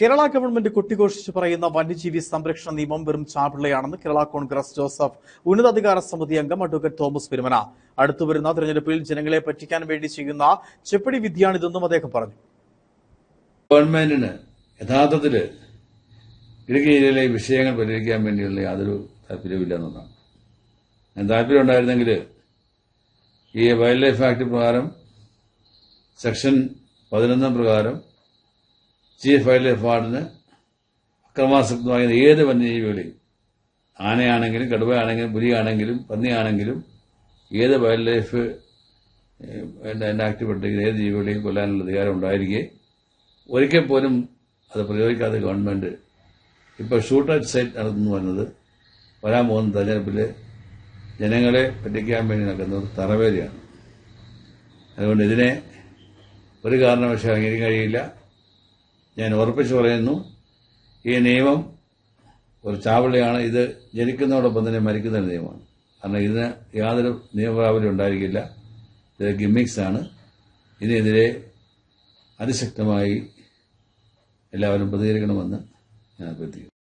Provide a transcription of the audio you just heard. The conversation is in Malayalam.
കേരള ഗവൺമെന്റ് കൊട്ടിഘോഷിച്ച് പറയുന്ന വന്യജീവി സംരക്ഷണ നിയമം വെറും ചാപിള്ളയാണെന്ന് കേരള കോൺഗ്രസ് ജോസഫ് ഉന്നതാധികാര സമിതി അംഗം അഡ്വക്കേറ്റ് തോമസ് പെരുമന. അടുത്തുവരുന്ന തെരഞ്ഞെടുപ്പിൽ ജനങ്ങളെ പറ്റിക്കാൻ വേണ്ടി ചെയ്യുന്ന ചെപ്പടി വിദ്യയാണിതെന്നും അദ്ദേഹം പറഞ്ഞു. ഗവൺമെന്റിന് യഥാർത്ഥത്തിൽ ഇടുക്കി ജില്ലയിലെ വിഷയങ്ങൾ പരിഹരിക്കാൻ വേണ്ടിയുള്ള യാതൊരു താല്പര്യമില്ല എന്നതാണ് ഞാൻ താല്പര്യം ഉണ്ടായിരുന്നെങ്കിൽ ഈ വൈൽഡ് ലൈഫ് ആക്ട് പ്രകാരം സെക്ഷൻ പതിനൊന്നാം പ്രകാരം ചീഫ് വൈൽഡ് ലൈഫ് വാർഡിന് അക്രമാസക്തമായ ഏത് വന്യജീവികളെയും ആനയാണെങ്കിലും കടുവയാണെങ്കിലും പുലിയാണെങ്കിലും പന്നിയാണെങ്കിലും ഏത് വൈൽഡ് ലൈഫ് അതിന്റെ ആക്ട് ഏത് ജീവികളെയും കൊല്ലാനുള്ള അധികാരം ഉണ്ടായിരിക്കെ ഒരിക്കൽ പോലും അത് പ്രയോഗിക്കാത്ത ഗവൺമെന്റ് ഇപ്പോൾ ഷൂട്ട് അറ്റ് സൈറ്റ് നടത്തുന്നു എന്നത് വരാൻ പോകുന്ന തെരഞ്ഞെടുപ്പിൽ ജനങ്ങളെ പറ്റിക്കാൻ വേണ്ടി നടക്കുന്ന ഒരു തറവേലയാണ്. അതുകൊണ്ട് ഇതിനെ ഒരു കാരണവശാലും അംഗീകരിക്കാൻ കഴിയില്ല. ഞാൻ ഉറപ്പിച്ചു പറയുന്നു ഈ നിയമം ഒരു ചാവളിയാണ് ഇത് ജനിക്കുന്നതോടൊപ്പം തന്നെ മരിക്കുന്ന ഒരു നിയമമാണ്. കാരണം ഇതിന് യാതൊരു നിയമപ്രാബല്യം ഉണ്ടായിരിക്കില്ല. ഇത് ഗിമ്മിക്സ് ആണ്. ഇതിനെതിരെ അതിശക്തമായി എല്ലാവരും പ്രതികരിക്കണമെന്ന് ഞാൻ അഭ്യർത്ഥിക്കുന്നു.